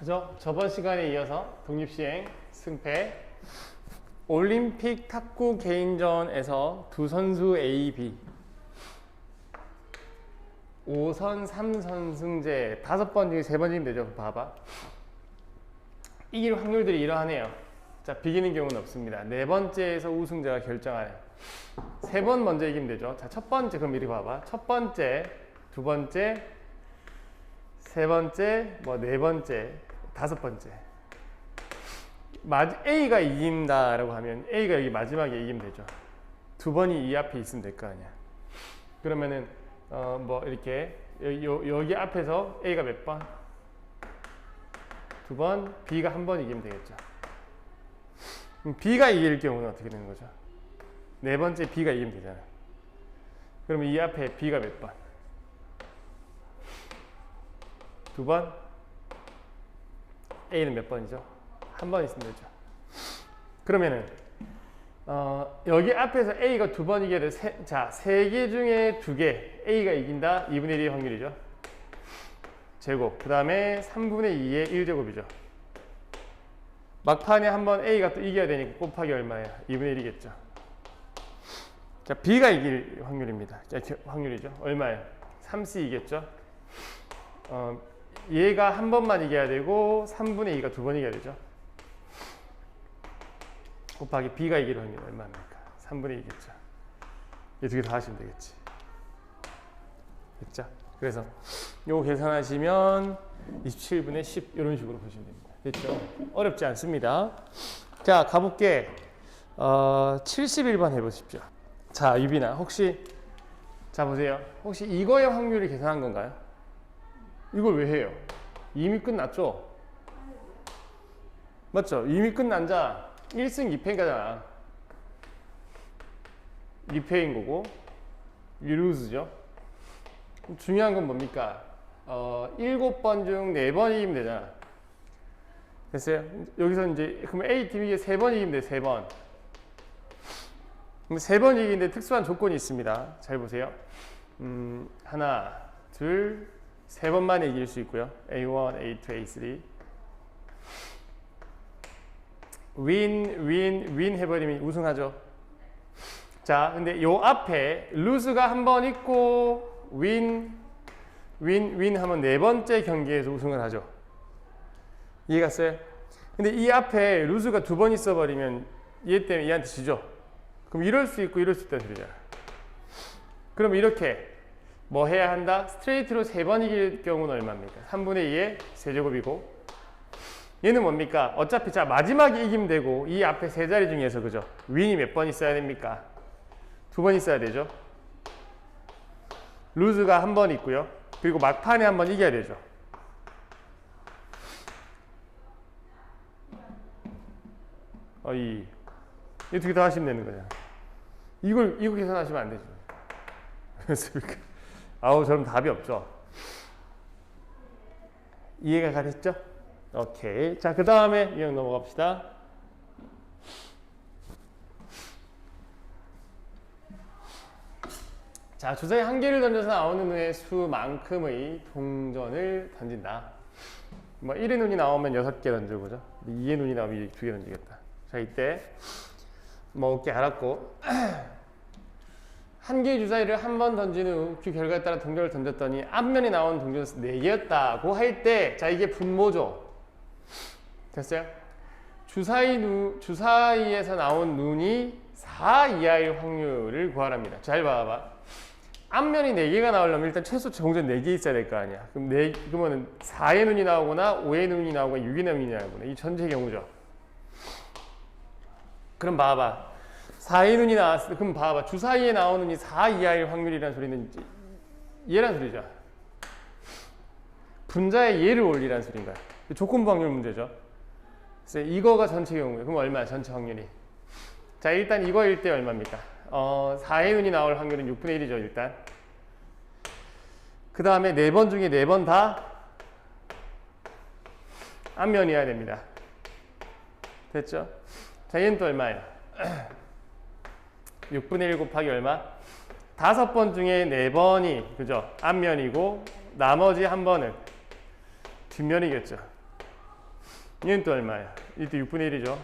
그죠? 저번 시간에 이어서 독립시행 승패 올림픽 탁구 개인전에서 두 선수 A, B 5선 3선 승제 다섯 번 중에 세 번이면 되죠. 봐봐. 이길 확률들이 이러하네요. 자, 비기는 경우는 없습니다. 네 번째에서 우승자가 결정하네요. 세 번 먼저 이기면 되죠. 자, 첫 번째 그럼 이리 봐봐. 첫 번째, 두 번째, 세 번째, 뭐 네 번째, 다섯 번째. 마, A가 이긴다라고 하면 A가 여기 마지막에 이기면 되죠. 두 번이 이 앞에 있으면 될 거 아니야. 그러면은 어 뭐 이렇게 여, 여, 여기 앞에서 A가 몇 번? 두 번, B가 한 번 이기면 되겠죠. B가 이길 경우는 어떻게 되는 거죠? 네 번째 B가 이기면 되잖아. 그러면 이 앞에 B가 몇 번? 두 번? A는 몇 번이죠? 한 번 있으면 되죠. 그러면은 어, 여기 앞에서 A가 두 번 이겨야 돼. 세, 자, 세 개 중에 두 개 A가 이긴다. 2분의 1의 확률이죠. 제곱. 그 다음에 3분의 2의 1제곱이죠. 막판에 한번 A가 또 이겨야 되니까 곱하기 얼마예요? 2분의 1이겠죠. 자, B가 이길 확률입니다. 자, 겨- 확률이죠. 얼마예요? 3C이겠죠. 어, 얘가 한 번만 이겨야 되고 3분의 2가 두 번 이겨야 되죠. 곱하기 B가 이길 확률 얼마입니까? 3분의 2겠죠. 이 두 개 다 하시면 되겠지. 됐죠? 그래서 요거 계산하시면 27분의 10 이런 식으로 보시면 됩니다. 됐죠? 어렵지 않습니다. 자, 가볼게. 어, 71번 해보십시오. 자, 유빈아, 혹시 자 보세요. 혹시 이거의 확률을 계산한 건가요? 이걸 왜 해요? 이미 끝났죠? 맞죠? 이미 끝난 자 1승 2패인 거잖아. 2패인 거고 유루즈죠. 중요한 건 뭡니까? 어, 7번 중 4번 이기면 되잖아. 됐어요? 여기서 이제 그럼 A 팀이 3번 이기면 돼. 3번. 그럼 3번 이기는데 특수한 조건이 있습니다. 잘 보세요. 음, 하나, 둘, 세 번만에 이길 수 있고요. A1, A2, A3. 윈, 윈, 윈 해버리면 우승하죠. 자, 근데 요 앞에 루즈가 한 번 있고 윈, 윈, 윈 하면 네 번째 경기에서 우승을 하죠. 이해갔어요? 근데 이 앞에 루즈가 두 번 있어버리면 얘 때문에 얘한테 지죠. 그럼 이럴 수 있고 이럴 수 있다는 소리잖아. 그럼 이렇게 뭐 해야 한다? 스트레이트로 세번 이길 경우는 얼마입니까? 3분의 2의 세제곱이고 얘는 뭡니까? 어차피 자 마지막에 이기면 되고 이 앞에 세 자리 중에서 그죠? 윈이 몇 번 있어야 됩니까? 두 번 있어야 되죠. 루즈가 한 번 있고요. 그리고 막판에 한 번 이겨야 되죠. 어이 이두개다 하시면 되는 거잖아. 이걸 이거 계산하시면 안 되죠. 그렇습니까? 아우 저럼 답이 없죠. 이해가 가셨죠? 오케이. 자, 그 다음에 유형 넘어갑시다. 자, 주사위 한 개를 던져서 나오는 눈의 수만큼의 동전을 던진다. 뭐 1의 눈이 나오면 6개 던져보죠. 2의 눈이 나오면 2개 던지겠다. 자, 이때 뭐 오케이 알았고 한 개의 주사위를 한 번 던진 후그 결과에 따라 동전을 던졌더니 앞면에 나온 동전은 4개였다고 할 때 자 이게 분모죠. 됐어요? 주사위 누, 주사위에서 나온 눈이 4 이하일 확률을 구하랍니다. 잘 봐봐. 앞면이 4개가 나오려면 일단 최소 동전 4개 있어야 될 거 아니야. 그럼 4, 그러면 4의 눈이 나오거나 5의 눈이 나오거나 6의 눈이 나오거나 이 전체 경우죠. 그럼 봐봐. 4의 눈이 나왔어. 그럼 봐봐. 주사위에 나오는 이 4 이하일 확률이라는 소리는 얘란 소리죠. 분자의 얘를 올리라는 소리인 거야. 조건부 확률 문제죠. 그래서 이거가 전체 경우예요. 그럼 얼마야? 전체 확률이. 자, 일단 이거일 때 얼마입니까? 어, 4의 눈이 나올 확률은 6분의 1이죠, 일단. 그 다음에 4번 중에 4번 다 앞면이어야 됩니다. 됐죠? 자, 얘는 또 얼마예요? 6분의 1 곱하기 얼마? 다섯 번 중에 네 번이 그죠? 앞면이고 나머지 한 번은 뒷면이겠죠. 얘는 또 얼마야? 이때 6분의 1이죠.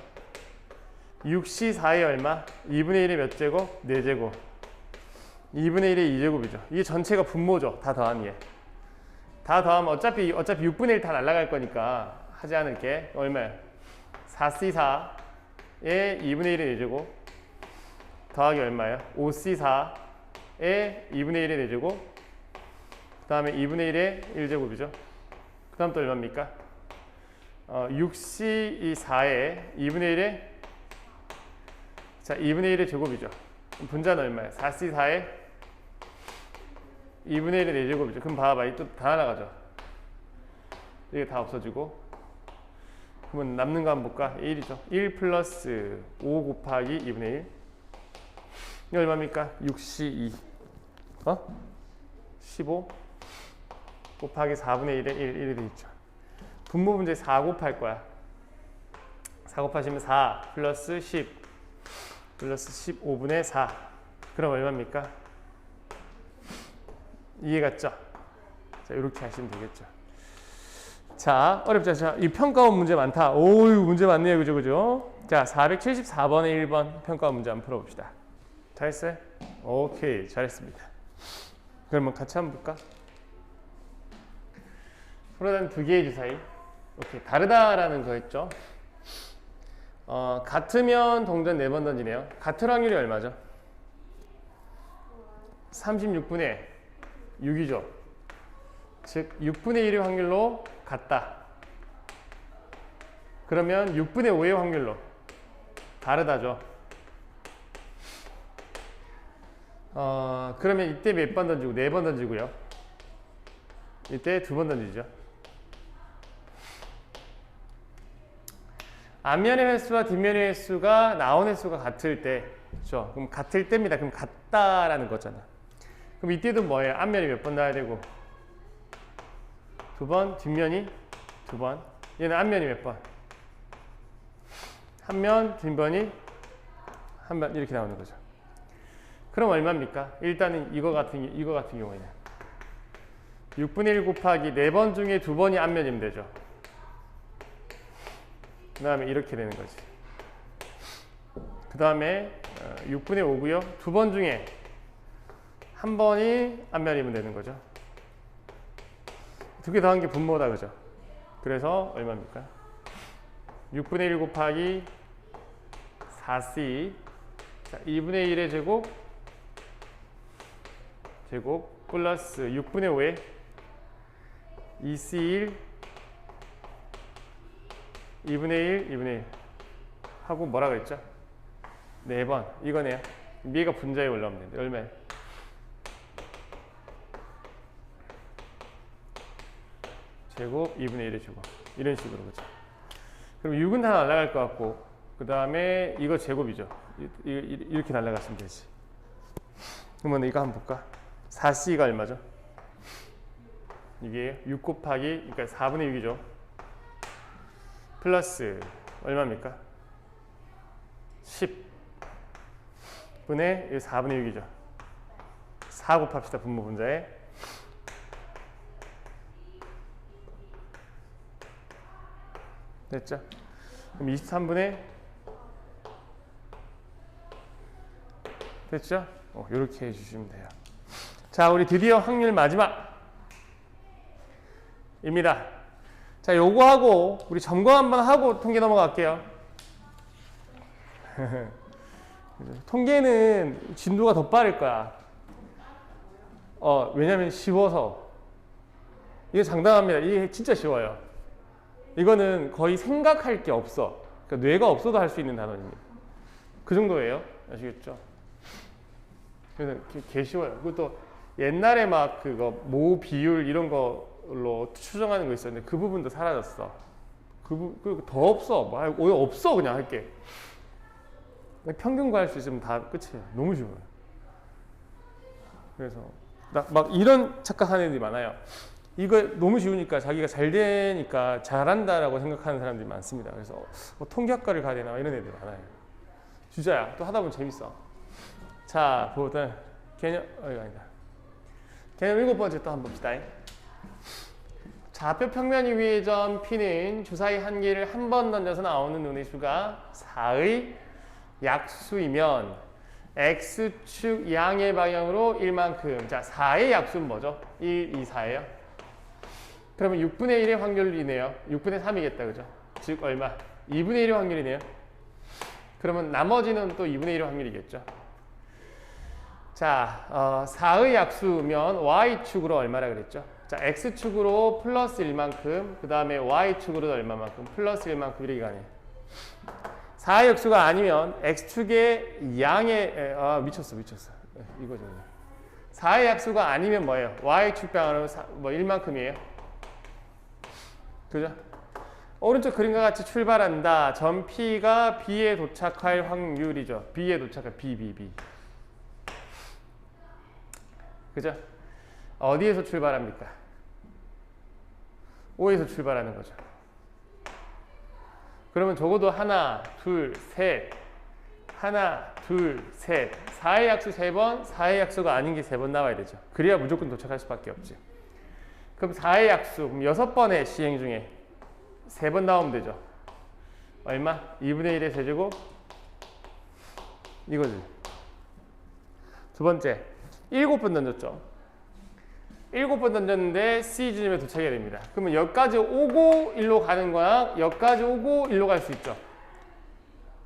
6시 4에 얼마? 2분의 1의 몇 제곱? 4제곱. 2분의 1의 2제곱이죠. 이게 전체가 분모죠. 다 더하면 얘. 다 더하면 어차피 어차피 6분의 1 다 날라갈 거니까 하지 않을게. 얼마야? 4C4에 2분의 1의 4제곱 더하기 얼마예요? 5C4에 2분의 1의 4제곱 그 다음에 2분의 1의 1제곱이죠. 그 다음 또 얼마입니까? 어, 6C4에 2분의 1의 자 2분의 1의 제곱이죠. 분자는 얼마예요? 4C4에 2분의 1의 4제곱이죠. 그럼 봐봐. 이또 다 날아가죠. 이게 다 없어지고 그러면 남는 거 한번 볼까? 1이죠. 1 플러스 5 곱하기 2분의 1 이게 얼마입니까? 6C2 어? 15 곱하기 4분의 1에 1, 1이 되있죠 분모 문제 4 곱할 거야 4 곱하시면 4 플러스 10 플러스 15분의 4 그럼 얼마입니까? 이해 갔죠? 자 이렇게 하시면 되겠죠 자 어렵죠? 자, 이 평가원 문제 많다 오유 문제 많네요 그죠 그죠? 자 474번에 1번 평가원 문제 한번 풀어봅시다 잘했어요? 오케이 잘했습니다. 그러면 같이 한번 볼까? 프로단 두 개의 주사위. 오케이 다르다라는 거였죠? 어, 같으면 동전 4번 던지네요. 같을 확률이 얼마죠? 36분의 6이죠? 즉 6분의 1의 확률로 같다. 그러면 6분의 5의 확률로 다르다죠 어, 그러면 이때 몇 번 던지고 네 번 던지고요. 이때 두 번 던지죠. 앞면의 횟수와 뒷면의 횟수가 나온 횟수가 같을 때, 그렇죠? 그럼 같을 때입니다. 그럼 같다라는 거잖아. 그럼 이때도 뭐예요? 앞면이 몇 번 나야 되고 두 번, 뒷면이 두 번. 얘는 앞면이 몇 번? 한 면, 뒷면이 한 면 이렇게 나오는 거죠. 그럼 얼마입니까? 일단은 이거 같은 이거 같은 경우에는 6분의 1 곱하기 4번 중에 2번이 앞면이면 되죠. 그 다음에 이렇게 되는 거지. 그 다음에 6분의 5고요. 두 번 중에 한 번이 앞면이면 되는 거죠. 두 개 더한 게 분모다 그죠? 그래서 얼마입니까? 6분의 1 곱하기 4c 자, 2분의 1의 제곱 제곱 플러스 6분의 5에 2C1 2분의 1 2분의 1 하고 뭐라 그랬죠? 4번. 이거네요. 미가 분자에 올라오면 되는데 얼마에? 제곱 2분의 1의 제곱. 이런 식으로 그죠? 그럼 6은 다 날아갈 것 같고 그 다음에 이거 제곱이죠. 이- 이- 이렇게 날아갔으면 되지. 그러면 이거 한번 볼까? 4C가 얼마죠? 이게 6 곱하기 그러니까 4분의 6이죠. 플러스 얼마입니까? 10 분의 4분의 6이죠. 4 곱합시다. 분모 분자에 됐죠? 그럼 23분의 됐죠? 어, 이렇게 해주시면 돼요. 자, 우리 드디어 확률 마지막입니다. 자, 요거 하고 우리 점검 한번 하고 통계 넘어갈게요. 통계는 진도가 더 빠를 거야. 어, 왜냐면 쉬워서. 이게 장담합니다. 이게 진짜 쉬워요. 이거는 거의 생각할 게 없어. 그러니까 뇌가 없어도 할 수 있는 단어입니다. 그 정도예요. 아시겠죠? 그래서 개- 개 쉬워요. 그것도 옛날에 막 그거 모 비율 이런 걸로 추정하는 거 있었는데 그 부분도 사라졌어. 그, 부- 그더 없어. 뭐 할- 오히려 없어 그냥 할게. 평균 구할 수 있으면 다 끝이에요. 너무 쉬워요. 그래서 나, 막 이런 착각하는 애들이 많아요. 이거 너무 쉬우니까 자기가 잘 되니까 잘한다라고 생각하는 사람들이 많습니다. 그래서 뭐 통계학과를 가야 되나 이런 애들이 많아요. 주자야. 또 하다 보면 재밌어. 자, 보다 개념 어 이거 아니다. 개념 일곱 번째 또 한번 봅시다. 좌표 평면 위의 점 P는 주사위 한 개를 한 번 던져서 나오는 눈의 수가 4의 약수이면 X축 양의 방향으로 1만큼. 자, 4의 약수는 뭐죠? 1, 2, 4예요. 그러면 6분의 1의 확률이네요. 6분의 3이겠다. 그죠? 즉 얼마? 2분의 1의 확률이네요. 그러면 나머지는 또 2분의 1의 확률이겠죠. 자, 어, 4의 약수면 Y축으로 얼마라 그랬죠? 자, X축으로 플러스 1만큼, 그 다음에 Y축으로 얼마만큼, 플러스 1만큼 이렇게 가네요. 4의 역수가 아니면 X축의 양의, 에, 아, 미쳤어, 미쳤어. 에, 이거죠. 4의 약수가 아니면 뭐예요? Y축 방향으로 사- 뭐 1만큼이에요. 그죠? 오른쪽 그림과 같이 출발한다. 점 P가 B에 도착할 확률이죠. B에 도착할 B, B, B. 그죠? 어디에서 출발합니까? O에서 출발하는 거죠. 그러면 적어도 하나, 둘, 셋, 하나, 둘, 셋, 4의 약수 세번 4의 약수가 아닌 게세번 나와야 되죠. 그래야 무조건 도착할 수밖에 없지. 그럼 4의 약수, 그럼 여섯 번의 시행 중에 세번 나오면 되죠. 얼마? 2분의 1의 세제곱? 이거지. 두 번째, 일곱 번 던졌죠. 일곱 번 던졌는데 C 지점에 도착해야 됩니다. 그러면 여기까지 오고 일로 가는 거야. 여기까지 오고 일로 갈 수 있죠.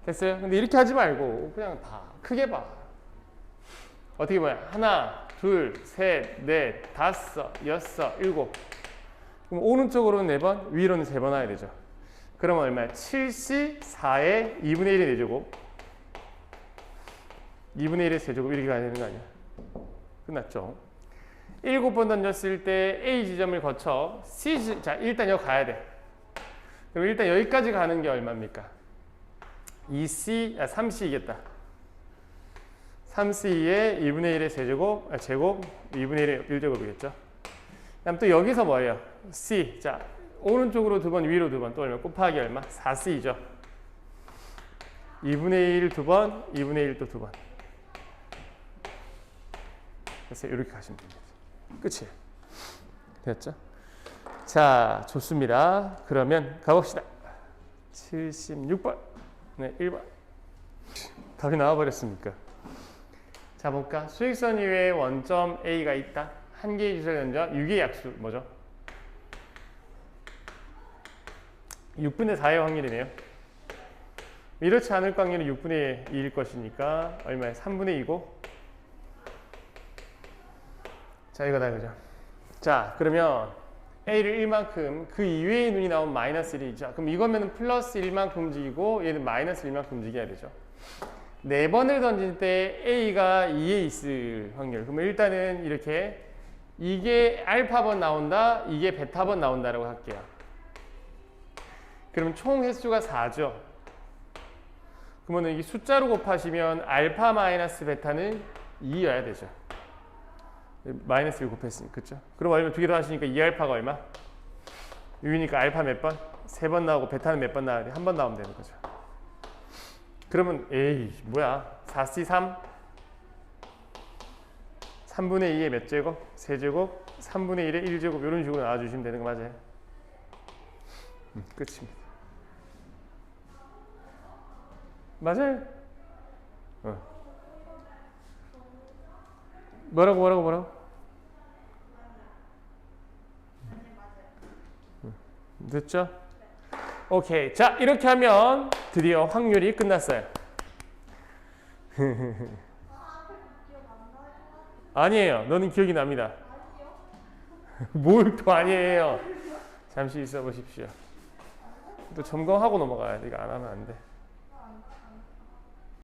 됐어요? 근데 이렇게 하지 말고 그냥 다 크게 봐. 어떻게 봐요? 하나, 둘, 셋, 넷, 다섯, 여섯, 일곱. 그럼 오른쪽으로는 네 번, 위로는 세번 와야 되죠. 그러면 얼마야? 7C 4의 2분의 1의 4제곱. 2분의 1의 세제곱 이렇게 가야 되는 거 아니야? 끝났죠? 일곱 번 던졌을 때 A 지점을 거쳐 C 지, 자 일단 여기 가야 돼. 그럼 일단 여기까지 가는 게 얼마입니까? 2C, 아 3C이겠다. 3C의 2분의 1의 세제곱, 아, 제곱, 2분의 1의 1제곱이겠죠. 그다음 또 여기서 뭐예요? C, 자 오른쪽으로 두 번, 위로 두 번, 또 얼마? 곱하기 얼마? 4C죠. 2분의 1 두 번, 2분의 1 또 두 번. 그래서 이렇게 가시면 됩니다. 끝이에요. 됐죠? 자, 좋습니다. 그러면 가봅시다. 76번. 네, 1번. 답이 나와버렸습니까? 자, 볼까? 수익선 이외에 원점 A가 있다. 한 개의 주사를 던져 6의 약수 뭐죠? 6분의 4의 확률이네요. 이렇지 않을 확률은 6분의 2일 것이니까 얼마에 3분의 2고 자 이거다 그죠. 자 그러면 A를 1만큼 그 이외의 눈이 나오면 마이너스 1이죠. 그럼 이거면 플러스 1만큼 움직이고 얘는 마이너스 1만큼 움직여야 되죠. 네 번을 던질 때 A가 2에 있을 확률. 그러면 일단은 이렇게 이게 알파번 나온다 이게 베타번 나온다라고 할게요. 그럼 총 횟수가 4죠. 그러면 이게 숫자로 곱하시면 알파 마이너스 베타는 2여야 되죠 마이너스 1 곱했으니까 그쵸? 그럼 얼마 두개더 하시니까 2알파가 얼마? 6이니까 알파 몇 번? 세 번 나오고 베타는 몇 번 나와야 돼? 한 번 나오면 되는 거죠 그러면 에이 뭐야 4C 3 3분의 2의 몇 제곱? 세제곱 3분의 1의 1제곱 이런 식으로 나와주시면 되는 거 맞아요? 음, 끝입니다 맞아요 어. 뭐라고 뭐라고 뭐라고? 됐죠? 오케이. 자, 이렇게 하면 드디어 확률이 끝났어요. 아니에요. 너는 기억이 납니다. 뭘 또 아니에요. 잠시 있어 보십시오. 또 점검하고 넘어가야 돼. 이거 안 하면 안 돼.